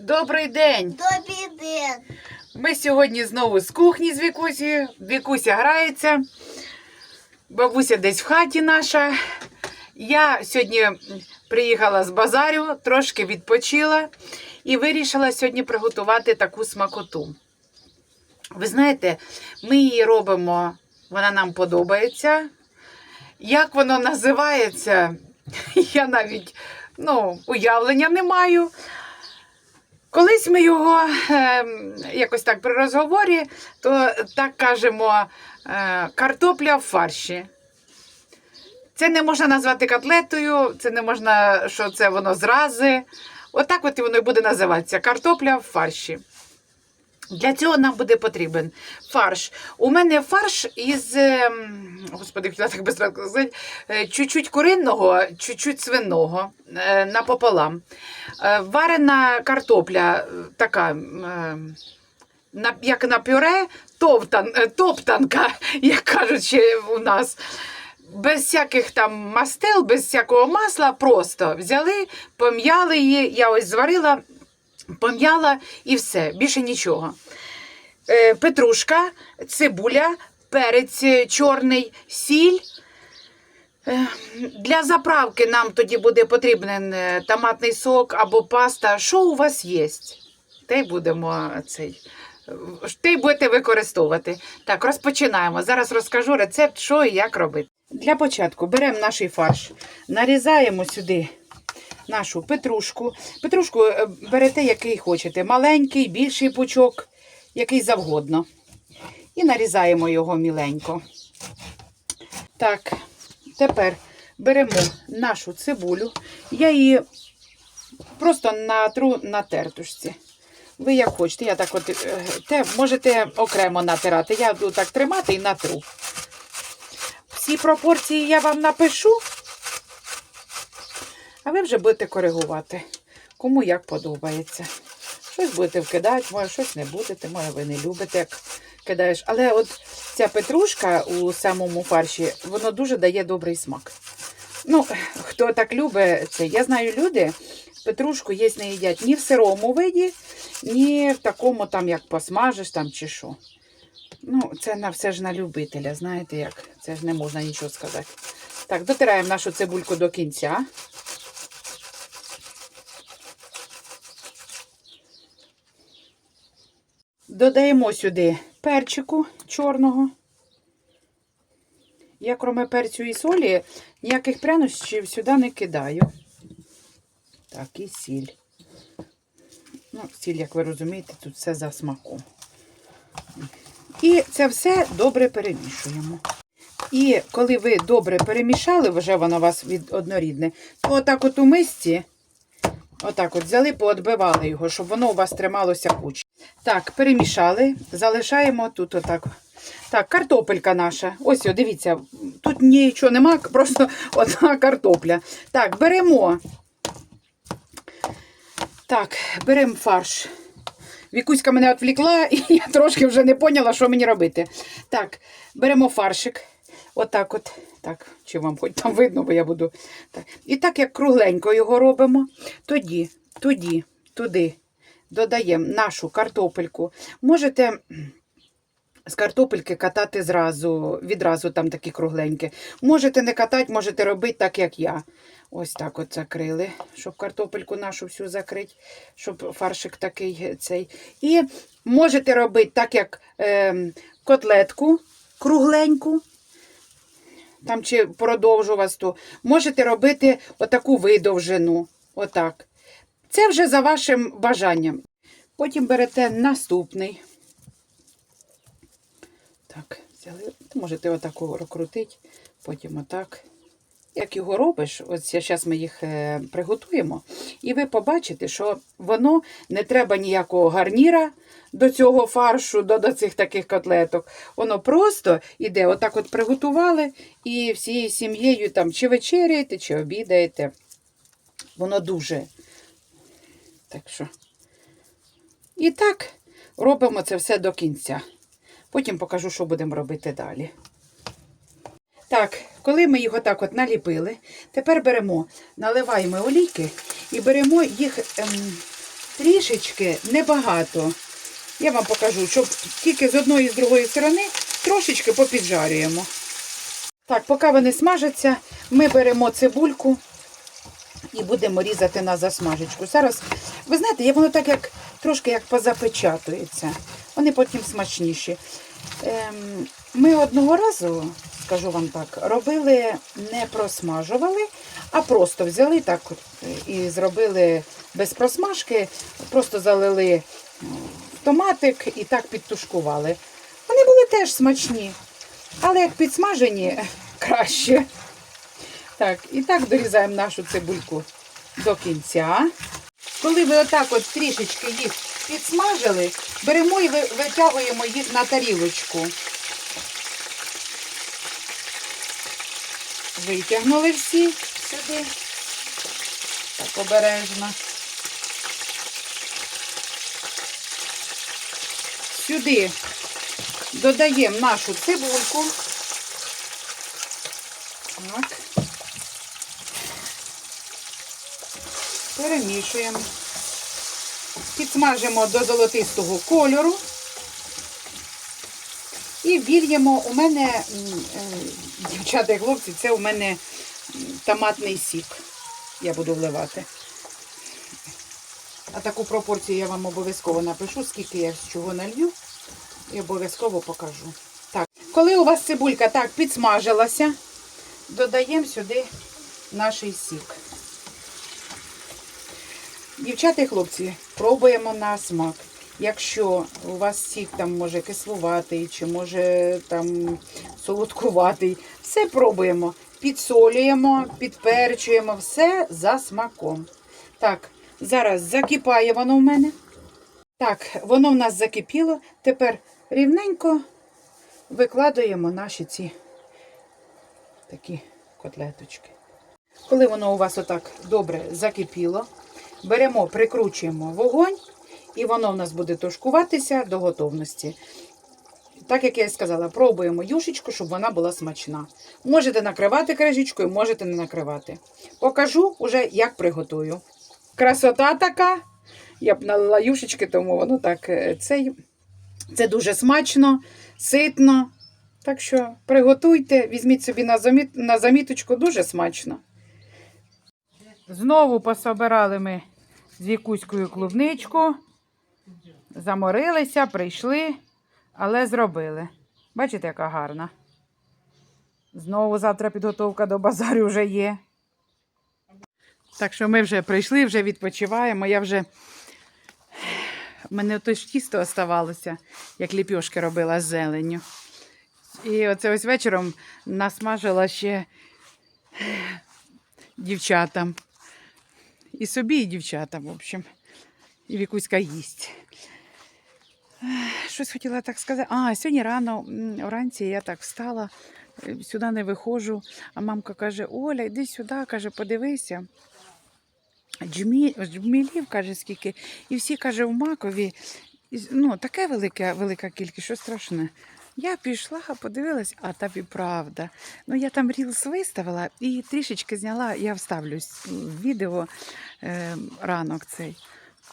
Добрий день! Добрий день. Ми сьогодні знову з кухні з Вікусі. Вікуся грається. Бабуся десь в хаті наша. Я сьогодні приїхала з базарю, трошки відпочила і вирішила сьогодні приготувати таку смакоту. Ви знаєте, ми її робимо, вона нам подобається. Як воно називається, я навіть ну, уявлення не маю. Колись ми його е, якось так при розговорі, то так кажемо е, картопля в фарші. Це не можна назвати котлетою, це не можна, що це воно зрази. Отак от і воно і буде називатися картопля в фарші. Для цього нам буде потрібен фарш. У мене фарш із, ем, господи, хотіла так е, чуть-чуть куринного, чуть-чуть свиного е, напополам. Е, Варена картопля е, така, е, на- як на пюре, топтан, топтанка, як кажуть ще у нас. Без всяких там мастил, без всякого масла, просто взяли, пом'яли її, я ось зварила, пом'яла і все, більше нічого. Е, Петрушка, цибуля, перець е, чорний, сіль. Е, Для заправки нам тоді буде потрібен томатний сок або паста. Що у вас є? Те й будемо цей. й будете використовувати. Так, розпочинаємо. Зараз розкажу рецепт, що і як робити. Для початку беремо наш фарш, нарізаємо сюди нашу петрушку. Петрушку е, берете, який хочете. Маленький, більший пучок, який завгодно. І нарізаємо його міленько. Так, тепер беремо нашу цибулю. Я її просто натру на тертушці. Ви як хочете, я так от е, те можете окремо натирати. Я буду так тримати і натру. Всі пропорції я вам напишу, а ви вже будете коригувати, кому як подобається. Щось будете вкидати, може, щось не будете, може, ви не любите, як кидаєш. Але от ця петрушка у самому фарші, воно дуже дає добрий смак. Ну, хто так любить це, я знаю, люди петрушку є не їдять ні в сирому виді, ні в такому, там, як посмажиш там чи що. Ну, це на все ж на любителя, знаєте як? Це ж не можна нічого сказати. Так, дотираємо нашу цибульку до кінця. Додаємо сюди перчику чорного. Я, кроме перцю і солі, ніяких прянощів сюди не кидаю. Так, і сіль. Ну, сіль, як ви розумієте, тут все за смаком. І це все добре перемішуємо. І коли ви добре перемішали, вже воно у вас від однорідне, то отак от у мисці, отак от взяли, поотбивали його, щоб воно у вас трималося кучі. Так, перемішали, залишаємо тут отак. Так, картопелька наша. Ось, о, дивіться, тут нічого нема, просто одна картопля. Так, беремо. Так, беремо фарш. Вікуська мене відвлікла, і я трошки вже не поняла, що мені робити. Так, беремо фаршик. Отак от. Так, чи вам хоч там видно, бо я буду. Так. І так як кругленько його робимо, тоді, тоді, туди додаємо нашу картопельку. Можете з картопельки катати зразу, відразу там такі кругленькі. Можете не катати, можете робити так, як я. Ось так от закрили, щоб картопельку нашу всю закрити, щоб фаршик такий цей. І можете робити так, як е, котлетку кругленьку. Там чи продовжу вас ту. Можете робити отаку видовжену. Отак. Це вже за вашим бажанням. Потім берете наступний. Так, взяли. Можете отаку розкрутити, потім отак. Як його робиш, ось зараз ми їх е, приготуємо, і ви побачите, що воно не треба ніякого гарніра до цього фаршу, до, до цих таких котлеток. Воно просто іде, отак от приготували, і всією сім'єю там чи вечеряєте, чи обідаєте. Воно дуже. Так що. І так робимо це все до кінця. Потім покажу, що будемо робити далі. Так, коли ми його так от наліпили, тепер беремо, наливаємо олійки і беремо їх ем, трішечки небагато. Я вам покажу, щоб тільки з одної і з другої сторони трошечки попіджарюємо. Так, поки вони смажаться, ми беремо цибульку і будемо різати на засмажечку. Зараз, ви знаєте, воно так як трошки як позапечатується. Вони потім смачніші. Ем, ми одного разу, скажу вам так, робили, не просмажували, а просто взяли так і зробили без просмажки, просто залили в томатик і так підтушкували. Вони були теж смачні, але як підсмажені краще. Так, і так дорізаємо нашу цибульку до кінця. Коли ви отак от трішечки їх підсмажили, беремо і витягуємо їх на тарілочку. Витягнули всі сюди. Так обережно. Сюди додаємо нашу цибульку. Так. Перемішуємо. Підсмажимо до золотистого кольору. І вільємо у мене, е, дівчата і хлопці, це у мене томатний сік. Я буду вливати. А таку пропорцію я вам обов'язково напишу, скільки я з чого налью. І обов'язково покажу. Так, коли у вас цибулька так підсмажилася, додаємо сюди наш сік. Дівчата і хлопці, пробуємо на смак. Якщо у вас сік там може кислуватий, чи може там солодкуватий, все пробуємо. Підсолюємо, підперчуємо, все за смаком. Так, зараз закипає воно в мене. Так, воно в нас закипіло. Тепер рівненько викладуємо наші ці такі котлеточки. Коли воно у вас отак добре закипіло, беремо, прикручуємо вогонь, і воно в нас буде тушкуватися до готовності. Так як я і сказала, пробуємо юшечку, щоб вона була смачна. Можете накривати кришечкою, можете не накривати. Покажу уже, як приготую. Красота така. Я б налила юшечки, тому воно так. е, Це, це дуже смачно, ситно. Так що приготуйте, візьміть собі на заміточку, дуже смачно. Знову пособирали ми з Вікуською клубничку. Заморилися, прийшли, але зробили. Бачите, яка гарна. Знову завтра підготовка до базарю вже є. Так що ми вже прийшли, вже відпочиваємо. Я вже. У мене то ж тісто оставалося, як ліпьошки робила з зеленню. І оце ось вечором насмажила ще дівчатам. І собі, і дівчатам, в общем. І Вікуська їсть. Щось хотіла так сказати. А, сьогодні рано, вранці я так встала, е, сюди не виходжу, а мамка каже: Оля, йди сюди, каже, подивися. Джмі, джмілів, каже, скільки. І всі, каже, в макові. Ну, таке велика, велика кількість, що страшне. Я пішла, подивилась, а там і правда. Ну, я там рілс виставила і трішечки зняла, я вставлю в відео е, ранок цей.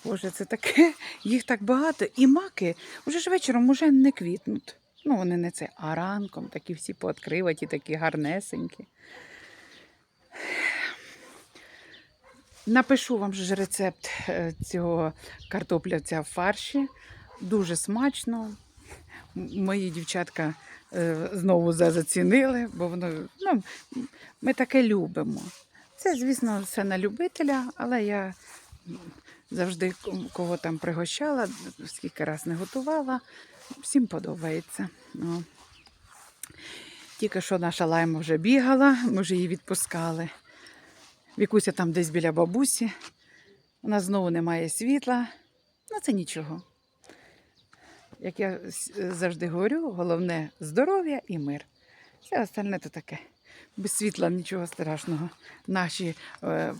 Боже, це таке, їх так багато. І маки вже ж вечором уже не квітнуть. Ну, вони не це, а ранком такі всі пооткриваті, такі гарнесенькі. Напишу вам ж рецепт е, цього картоплявця в фарші. Дуже смачно. Мої дівчатка е, знову зацінили, бо воно ну, ми таке любимо. Це, звісно, все на любителя, але я завжди кого там пригощала, скільки раз не готувала, всім подобається. Ну. Тільки що наша лайма вже бігала, ми вже її відпускали. Вікуся там десь біля бабусі. У нас знову немає світла. Ну, це нічого. Як я завжди говорю, головне здоров'я і мир. Все остальне то таке. Без світла нічого страшного. Наші е,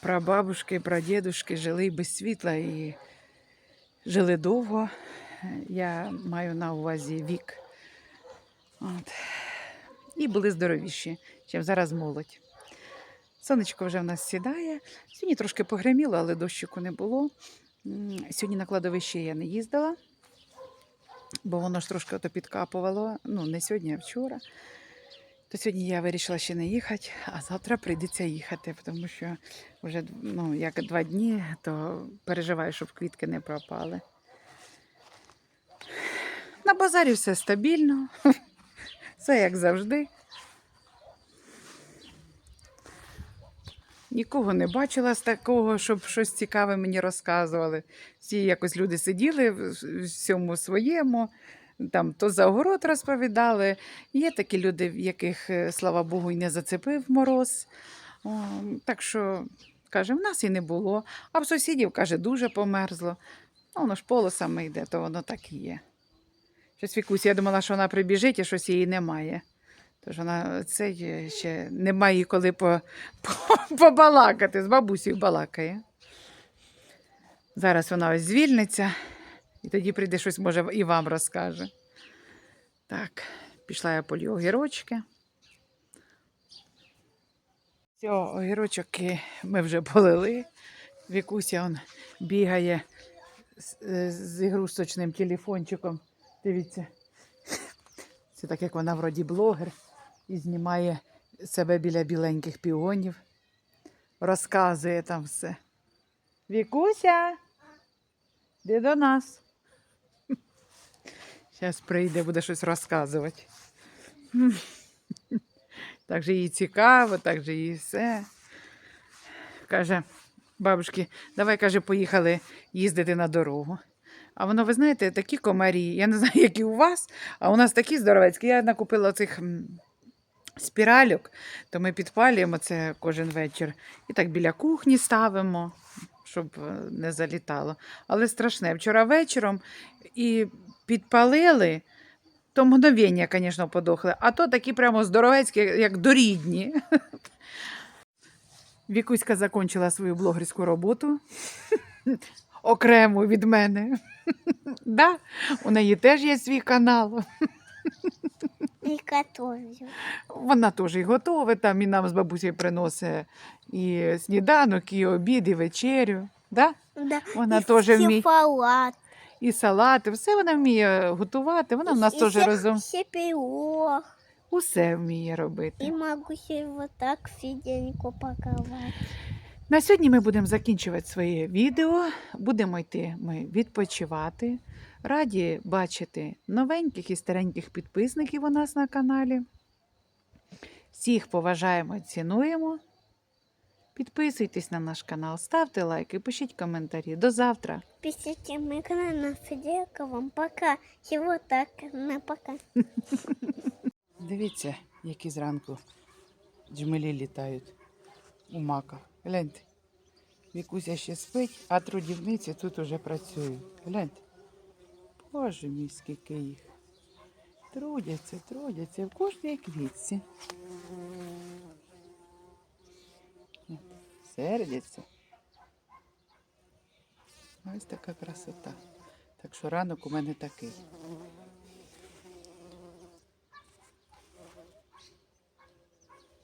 прабабушки, прадідушки жили без світла і жили довго. Я маю на увазі вік. От. І були здоровіші, ніж зараз молодь. Сонечко вже в нас сідає. Сьогодні трошки погреміло, але дощику не було. Сьогодні на кладовище я не їздила, бо воно ж трошки ото підкапувало. Ну, не сьогодні, а вчора. То сьогодні я вирішила ще не їхати, а завтра прийдеться їхати, тому що вже ну, як два дні, то переживаю, щоб квітки не пропали. На базарі все стабільно, все як завжди. Нікого не бачила з такого, щоб щось цікаве мені розказували. Всі якось люди сиділи в всьому своєму, там то за огород розповідали. Є такі люди, яких, е, слава Богу, і не зацепив мороз. О, так що, каже, в нас і не було. А в сусідів, каже, дуже померзло. Ну, воно ж полосами йде, то воно так і є. Щось Вікуся, я думала, що вона прибіжить і щось її немає. Тож вона це ще немає коли по, по, побалакати, з бабусею балакає. Зараз вона ось звільниться, і тоді прийде щось, може, і вам розкаже. Так, пішла я полю огірочки. Все, огірочки ми вже полили. Вікуся он бігає з, е, з ігрушечним телефончиком. Дивіться. Це так як вона вроді блогер і знімає себе біля біленьких піонів. Розказує там все. Вікуся, де до нас? Зараз прийде, буде щось розказувати. Так же їй цікаво, так же їй все. Каже, бабушки, давай, каже, поїхали їздити на дорогу. А воно, ви знаєте, такі комарі. Я не знаю, які у вас, а у нас такі здоровецькі. Я накупила цих спіральок, то ми підпалюємо це кожен вечір. І так біля кухні ставимо, щоб е, не залітало. Але страшне. Вчора вечором і підпалили. То мгновення, звісно, подохли, а то такі прямо здоровецькі, як дорідні. Вікуська закінчила свою блогерську роботу окремо від мене. Да? У неї теж є свій канал. Готовлю. Вона теж і готове, там і нам з бабусею приносить і сніданок, і обід, і вечерю. Да? Да. Вона теж вміє. салат. І салати, все вона вміє готувати. Вона в нас теж разом пирог. усе вміє робити. могу себе вот так сиденьку паковать. На сьогодні ми будемо закінчувати своє відео. Будемо йти ми відпочивати. Раді бачити новеньких і стареньких підписників у нас на каналі. Всіх поважаємо, цінуємо. Підписуйтесь на наш канал, ставте лайки, пишіть коментарі. До завтра. Пишите мой канал на Федерка. Вам пока. Всего так. На пока. Дивіться, які зранку джмелі літають у мака. Гляньте. Вікуся ще спить, а трудівниці тут уже працюють. Гляньте. Боже мій, скільки їх. Трудяться, трудяться в кожній квітці. Сердяться. Ось така красота. Так що ранок у мене такий.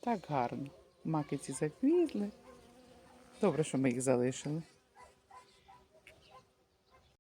Так гарно. Макиці заквітли. Добре, що ми їх залишили.